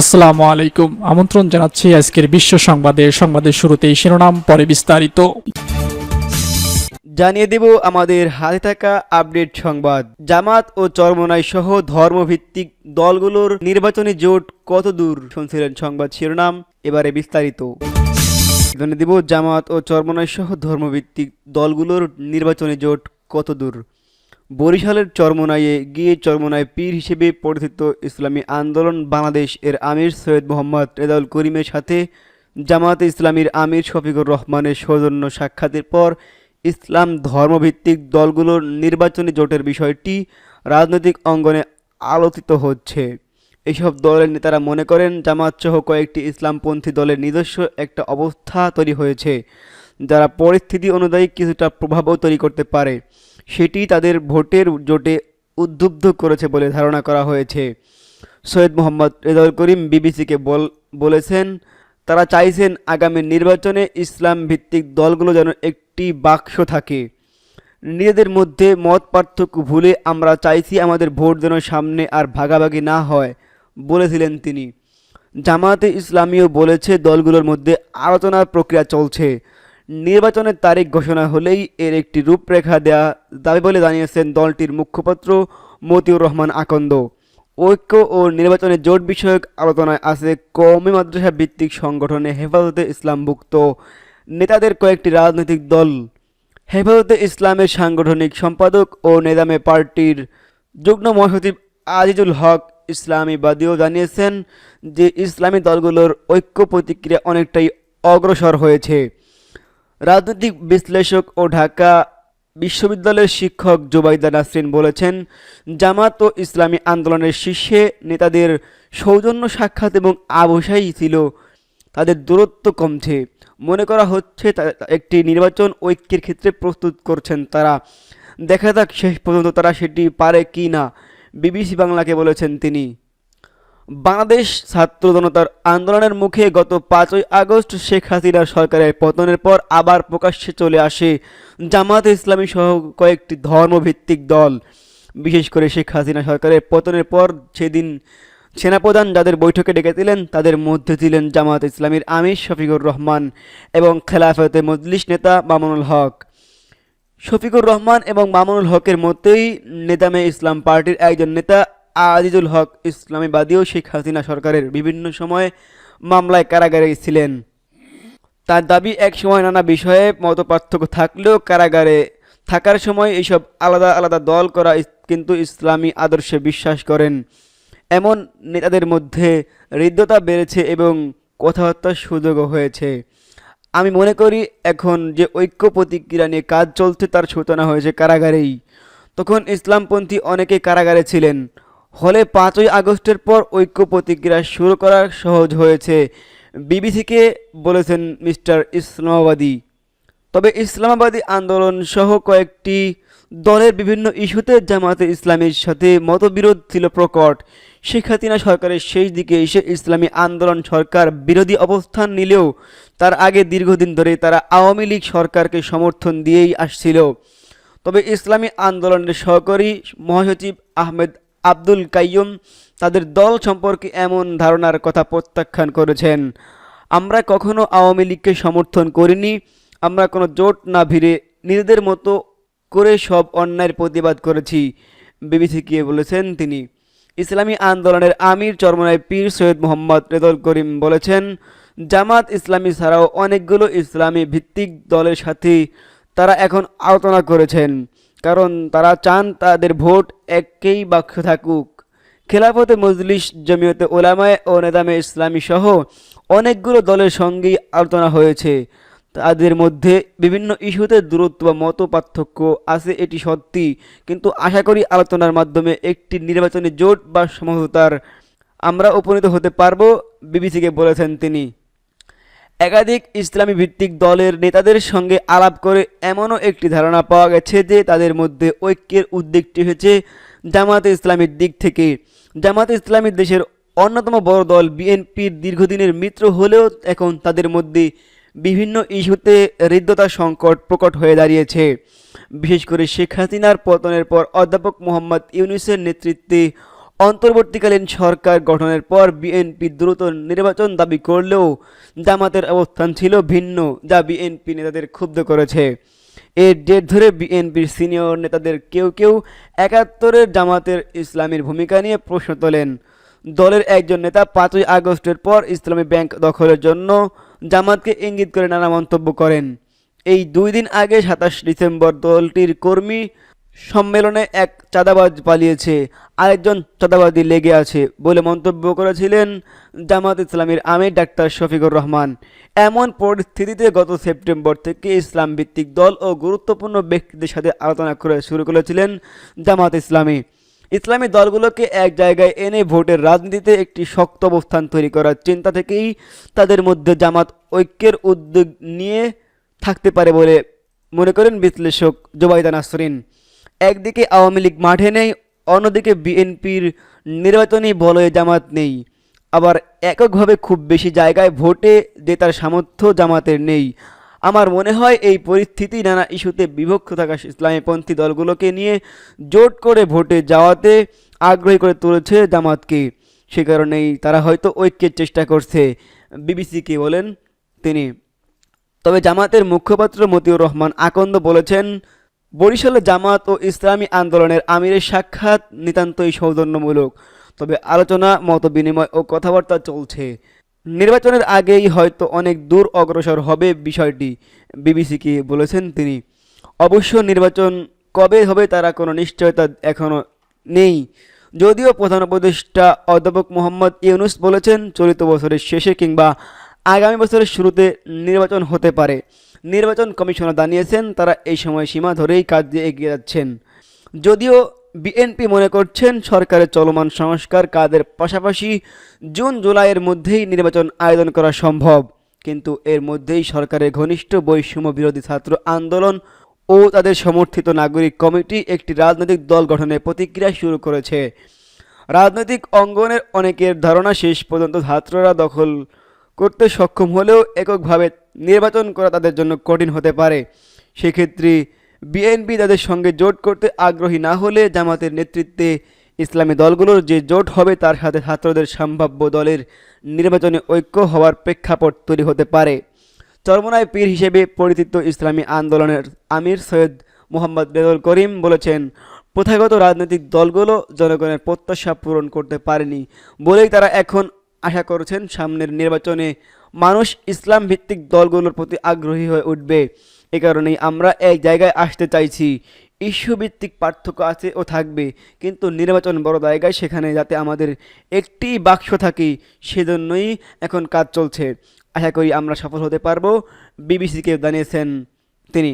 আসসালামু আলাইকুম। আমন্ত্রণ জানাচ্ছি আজকের বিশ্ব সংবাদে। সংবাদের শুরুতেই শিরোনাম, পরে বিস্তারিত। জানিয়ে দেব আমাদের হাতে থাকা আপডেট সংবাদ। জামাত ও চরমনাই সহ ধর্মভিত্তিক দলগুলোর নির্বাচনী জোট কত দূর শুনছিলেন সংবাদ শিরোনাম, এবারে বিস্তারিত। জানিয়ে দেব জামাত ও চরমনাই সহ ধর্মভিত্তিক দলগুলোর নির্বাচনী জোট কত দূর বরিশালের চরমনাইয়ে গিয়ে চরমনায় পীর হিসেবে পরিচিত ইসলামী আন্দোলন বাংলাদেশ এর আমির সৈয়দ মোহাম্মদ রেজাউল করিমের সাথে জামায়াতে ইসলামীর আমির শফিকুর রহমানের সৌজন্য সাক্ষাতের পর ইসলাম ধর্মভিত্তিক দলগুলোর নির্বাচনী জোটের বিষয়টি রাজনৈতিক অঙ্গনে আলোচিত হচ্ছে। এসব দলের নেতারা মনে করেন জামাতসহ কয়েকটি ইসলামপন্থী দলের নিজস্ব একটা অবস্থা তৈরি হয়েছে, যারা পরিস্থিতি অনুযায়ী কিছুটা প্রভাবও তৈরি করতে পারে। সেটি তাদের ভোটের জোটে উদ্বুদ্ধ করেছে বলে ধারণা করা হয়েছে। সৈয়দ মোহাম্মদ রেজাউল করিম বিবিসিকে বল, বলেছেন, তারা চাইছেন আগামী নির্বাচনে ইসলাম ভিত্তিক দলগুলো যেন একটি বাক্স থাকে। নিজেদের মধ্যে মত পার্থক্য ভুলে আমরা চাইছি আমাদের ভোট যেন সামনে আর ভাগাভাগি না হয়, বলেছিলেন তিনি। জামায়াতে ইসলামীও বলেছে, দলগুলোর মধ্যে আলোচনার প্রক্রিয়া চলছে। নির্বাচনের তারিখ ঘোষণা হলেই এর একটি রূপরেখা দেয়া দাবি বলে জানিয়েছেন দলটির মুখপাত্র মতিউর রহমান আকন্দ। ঐক্য ও নির্বাচনের জোট বিষয়ক আলোচনায় আছে কওমি মাদ্রাসা ভিত্তিক সংগঠনে হেফাজতে ইসলামভুক্ত নেতাদের কয়েকটি রাজনৈতিক দল। হেফাজতে ইসলামের সাংগঠনিক সম্পাদক ও নেদামে পার্টির যুগ্ম মহাসচিব আজিজুল হক ইসলামীবাদীও জানিয়েছেন যে ইসলামী দলগুলোর ঐক্য প্রতিক্রিয়া অনেকটাই অগ্রসর হয়েছে। রাজনৈতিক বিশ্লেষক ও ঢাকা বিশ্ববিদ্যালয়ের শিক্ষক জুবাইদা নাসরিন বলেছেন, জামাত ও ইসলামী আন্দোলনের শীর্ষে নেতাদের সৌজন্য সাক্ষাৎ এবং আবসাই ছিল তাদের দূরত্ব কমছে। মনে করা হচ্ছে একটি নির্বাচন ঐক্যের ক্ষেত্রে প্রস্তুত করছেন তারা। দেখা যাক শেষ পর্যন্ত তারা সেটি পারে কি না বিবিসি বাংলাকে বলেছেন তিনি। বাংলাদেশ ছাত্র জনতার আন্দোলনের মুখে গত পাঁচই আগস্ট শেখ হাসিনার সরকারের পতনের পর আবার প্রকাশ্যে চলে আসে জামাত ইসলামী সহ কয়েকটি ধর্মভিত্তিক দল। বিশেষ করে শেখ হাসিনা সরকারের পতনের পর সেদিন সেনাপ্রধান যাদের বৈঠকে ডেকেছিলেন, তাদের মধ্যে ছিলেন জামাত ইসলামীর আমির শফিকুর রহমান এবং খেলাফতে মজলিস নেতা মামুনুল হক। শফিকুর রহমান এবং মামুনুল হকের মতোই নেতামে ইসলাম পার্টির একজন নেতা আজিজুল হক ইসলামীবাদীও শেখ হাসিনা সরকারের বিভিন্ন সময় মামলায় কারাগারে ছিলেন। তার দাবি, এক সময় নানা বিষয়ে মত পার্থক্য থাকলেও কারাগারে থাকার সময় এইসব আলাদা আলাদা দল করা কিন্তু ইসলামী আদর্শে বিশ্বাস করেন। এমন নেতাদের মধ্যে হৃদ্যতা বেড়েছে এবং কথাবার্তার সুযোগও হয়েছে। আমি মনে করি, এখন যে ঐক্য প্রতিক্রিয়া নিয়ে কাজ চলছে তার সূচনা হয়েছে কারাগারেই। তখন ইসলামপন্থী অনেকে কারাগারে ছিলেন। হলে পাঁচই আগস্টের পর ঐক্য প্রতিক্রিয়া শুরু করা সহজ হয়েছে। বিবিসিকে বলেছেন মিস্টার ইসলামাবাদী। তবে ইসলামাবাদী আন্দোলন সহ কয়েকটি দলের বিভিন্ন ইস্যুতে জামাতে ইসলামীর সাথে মতবিরোধ ছিল প্রকট। শেখ সরকারের শেষ দিকে এসে ইসলামী আন্দোলন সরকার বিরোধী অবস্থান নিলেও তার আগে দীর্ঘদিন ধরে তারা আওয়ামী লীগ সরকারকে সমর্থন দিয়েই আসছিল। তবে ইসলামী আন্দোলনের সহকারী মহাসচিব আহমেদ আব্দুল কাইয়ুম তাদের দল সম্পর্কে এমন ধারণার কথা প্রত্যাখ্যান করেছেন, আমরা কখনো আওয়ামী লীগকে সমর্থন করিনি, আমরা কোনো জোট না ভিড়ে নিজেদের মতো করে সব অন্যায়ের প্রতিবাদ করেছি। বিবিসিকে বলেছেন তিনি। ইসলামী আন্দোলনের আমির চরমনায় পীর সৈয়দ মোহাম্মদ রেদল করিম বলেছেন, জামাত ইসলামী ছাড়াও অনেকগুলো ইসলামী ভিত্তিক দলের সাথে তারা এখন আলোচনা করেছেন। কারণ তারা চান তাদের ভোট একই বাক্স থাকুক। খেলাফতে মজলিস, জমিয়তে ওলামায় ও নেদামে ইসলামী সহ অনেকগুলো দলের সঙ্গেই আলোচনা হয়েছে। তাদের মধ্যে বিভিন্ন ইস্যুতে দূরত্ব বা মত পার্থক্য আছে, এটি সত্যি। কিন্তু আশা করি আলোচনার মাধ্যমে একটি নির্বাচনী জোট বা সমঝোতার আমরা উপনীত হতে পারব, বিবিসিকে বলেছেন তিনি। একাধিক ইসলামী ভিত্তিক দলের নেতাদের সঙ্গে আলাপ করে এমনও একটি ধারণা পাওয়া গেছে যে তাদের মধ্যে ঐক্যের উদ্বেগটি হয়েছে জামাতে ইসলামীর দিক থেকে। জামাতে ইসলামী দেশের অন্যতম বড় দল বিএনপির দীর্ঘদিনের মিত্র হলেও এখন তাদের মধ্যে বিভিন্ন ইস্যুতে হৃদ্যতা সংকট প্রকট হয়ে দাঁড়িয়েছে। বিশেষ করে শেখ হাসিনার পতনের পর অধ্যাপক মোহাম্মদ ইউনুসের নেতৃত্বে অন্তর্বর্তীকালীন সরকার গঠনের পর বিএনপি দ্রুত নির্বাচন দাবি করলেও জামাতের অবস্থান ছিল ভিন্ন, যা বিএনপি নেতাদের ক্ষুব্ধ করেছে। এর জের ধরে বিএনপির সিনিয়র নেতাদের কেউ কেউ একাত্তরের জামাতের ইসলামের ভূমিকা নিয়ে প্রশ্ন তোলেন। দলের একজন নেতা পাঁচই আগস্টের পর ইসলামী ব্যাংক দখলের জন্য জামাতকে ইঙ্গিত করে নানা মন্তব্য করেন। এই দুই দিন আগে সাতাশ ডিসেম্বর দলটির কর্মী সম্মেলনে এক চাঁদাবাজ পালিয়েছে। আরেকজন চাঁদাবাজি লেগে আছে বলে মন্তব্য করেছিলেন জামাত ইসলামের আমির ডাক্তার শফিকুর রহমান। এমন পরিস্থিতিতে গত সেপ্টেম্বর থেকে ইসলাম ভিত্তিক দল ও গুরুত্বপূর্ণ ব্যক্তিদের সাথে আলোচনা করে শুরু করেছিলেন জামাত ইসলামী। ইসলামী দলগুলোকে এক জায়গায় এনে ভোটের রাজনীতিতে একটি শক্ত অবস্থান তৈরি করার চিন্তা থেকেই তাদের মধ্যে জামাত ঐক্যের উদ্যোগ নিয়ে থাকতে পারে বলে মনে করেন বিশ্লেষক জোবাইদা নাসরিন। একদিকে আওয়ামী লীগ মাঠে নেই, অন্যদিকে বিএনপির নির্বাচনী বলয়ে জামাত নেই। আবার এককভাবে খুব বেশি জায়গায় ভোটে জেতার সামর্থ্য জামাতের নেই। আমার মনে হয় এই পরিস্থিতি নানা ইস্যুতে বিভক্ত থাকা ইসলামীপন্থী দলগুলোকে নিয়ে জোট করে ভোটে যাওয়াতে আগ্রহী করে তুলেছে জামাতকে। সে কারণেই তারা হয়তো ঐক্যের চেষ্টা করছে। বিবিসিকে বলেন তিনি। তবে জামাতের মুখপাত্র মতিউর রহমান আকন্দ বলেছেন বরিশালে জামাত ও ইসলামী আন্দোলনের আমিরের সাক্ষাৎ নিতান্তই সৌজন্যমূলক। তবে আলোচনা মত বিনিময় ও কথাবার্তা চলছে। নির্বাচনের আগেই হয়তো অনেক দূর অগ্রসর হবে বিষয়টি, বিবিসিকে বলেছেন তিনি। অবশ্য নির্বাচন কবে হবে তারা কোনো নিশ্চয়তা এখনও নেই। যদিও প্রধান উপদেষ্টা অধ্যাপক মোহাম্মদ ইউনুস বলেছেন, চলিত বছরের শেষে কিংবা আগামী বছরের শুরুতে নির্বাচন হতে পারে। নির্বাচন কমিশনার জানিয়েছেন তারা এই সময়সীমা ধরেই কাজ দিয়ে এগিয়ে যাচ্ছেন। যদিও বিএনপি মনে করছেন সরকারের চলমান সংস্কার কাজের পাশাপাশি জুন জুলাইয়ের মধ্যেই নির্বাচন আয়োজন করা সম্ভব। কিন্তু এর মধ্যেই সরকারের ঘনিষ্ঠ বৈষম্য বিরোধী ছাত্র আন্দোলন ও তাদের সমর্থিত নাগরিক কমিটি একটি রাজনৈতিক দল গঠনের প্রতিক্রিয়া শুরু করেছে। রাজনৈতিক অঙ্গনের অনেকের ধারণা শেষ পর্যন্ত ছাত্ররা দখল করতে সক্ষম হলেও এককভাবে নির্বাচন করা তাদের জন্য কঠিন হতে পারে। সেক্ষেত্রে বিএনপি তাদের সঙ্গে জোট করতে আগ্রহী না হলে জামাতের নেতৃত্বে ইসলামী দলগুলোর যে জোট হবে তার সাথে ছাত্রদের সম্ভাব্য দলের নির্বাচনে ঐক্য হওয়ার প্রেক্ষাপট তৈরি হতে পারে। চরমনায় পীর হিসেবে পরিচিত ইসলামী আন্দোলনের আমির সৈয়দ মোহাম্মদ বেদল করিম বলেছেন, প্রথাগত রাজনৈতিক দলগুলো জনগণের প্রত্যাশা পূরণ করতে পারেনি বলেই তারা এখন আশা করছেন সামনের নির্বাচনে মানুষ ইসলাম ভিত্তিক দলগুলোর প্রতি আগ্রহী হয়ে উঠবে। এ কারণেই আমরা এক জায়গায় আসতে চাইছি। ইস্যু ভিত্তিক পার্থক্য আছে ও থাকবে, কিন্তু নির্বাচন বড় জায়গায় সেখানে যাতে আমাদের একটি বাক্স থাকে, সেজন্যই এখন কাজ চলছে। আশা করি আমরা সফল হতে পারব, বিবিসিকে জানিয়েছেন তিনি।